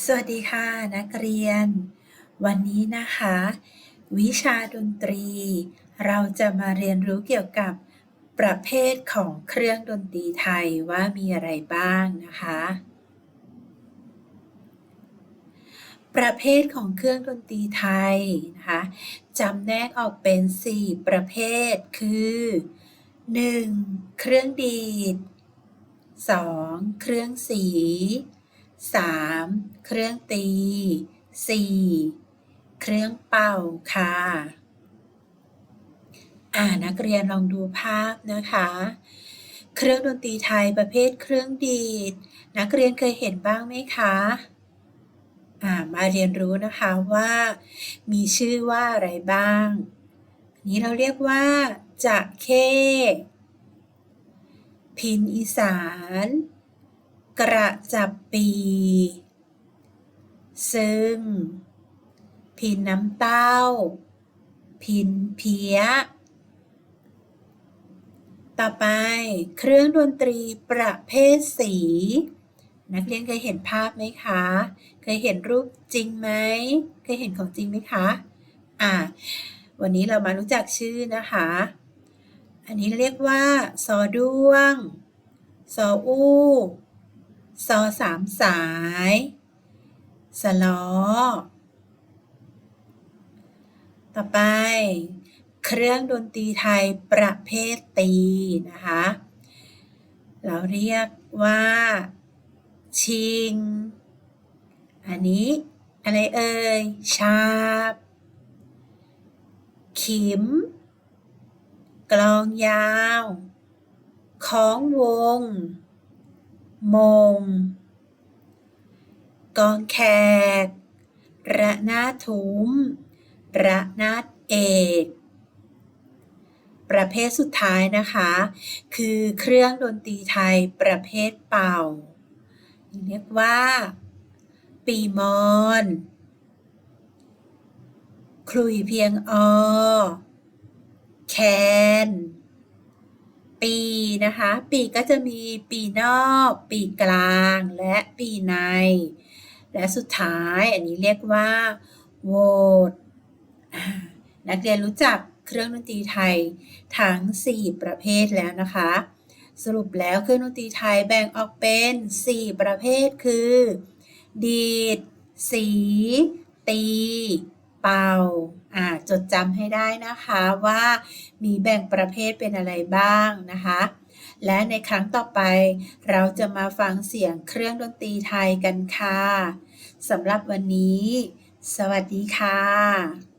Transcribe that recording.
สวัสดีค่ะนักเรียน วันนี้นะคะ วิชาดนตรี เราจะมาเรียนรู้เกี่ยวกับประเภทของเครื่องดนตรีไทยว่ามีอะไรบ้างนะคะ ประเภทของเครื่องดนตรีไทยนะคะจำแนกออกเป็น 4 ประเภทคือ 1. เครื่องดีด 2. เครื่องสี 3. เครื่องตี 4. เครื่องเป่าค่ะ อ่านักเรียนลองดูภาพนะคะ เครื่องดนตรีไทยประเภทเครื่องดีด นักเรียนเคยเห็นบ้างไหมคะอ่ามาเรียนรู้นะคะว่ามีชื่อว่าอะไรบ้าง นี้เราเรียกว่าจะเคพินอีสาน กระจับปี ซึ่ง พินน้ำเต้า พินเพี้ย ต่อไปเครื่องดนตรีประเภทสี นักเรียนเคยเห็นภาพไหมคะ เคยเห็นรูปจริงไหม เคยเห็นของจริงไหมคะ อ่า วันนี้เรามารู้จักชื่อนะคะ อันนี้เรียกว่า ซอด้วง ซออู้ ซอสามสาย สลอ ต่อไป เครื่องดนตรีไทยประเภทตีนะคะ เราเรียกว่า ชิง อันนี้ อะไรเอ่ย ชาบ ขิม กลองยาว ของวง มง กองแขก ระนาดทุ้ม ระนาดเอก ประเภทสุดท้ายนะคะ คือเครื่องดนตรีไทยประเภทเป่า เรียกว่า ปีมอนคลุยเพียงอ แคน ปีนะคะ ปีก็จะมีปีนอก ปีกลางและปีใน และสุดท้ายอันนี้เรียกว่าโหวตนักเรียนรู้จักเครื่องดนตรีไทยทั้ง 4 ประเภทแล้วนะคะ สรุปแล้วเครื่องดนตรีไทยแบ่งออกเป็น 4 ประเภทคือ ดีด สี ตี เป่า จดจำให้ได้นะคะว่ามีแบ่งประเภทเป็นอะไรบ้างนะคะ และในครั้งต่อไปเราจะมาฟังเสียงเครื่องดนตรีไทยกันค่ะสำหรับวันนี้ สวัสดีค่ะ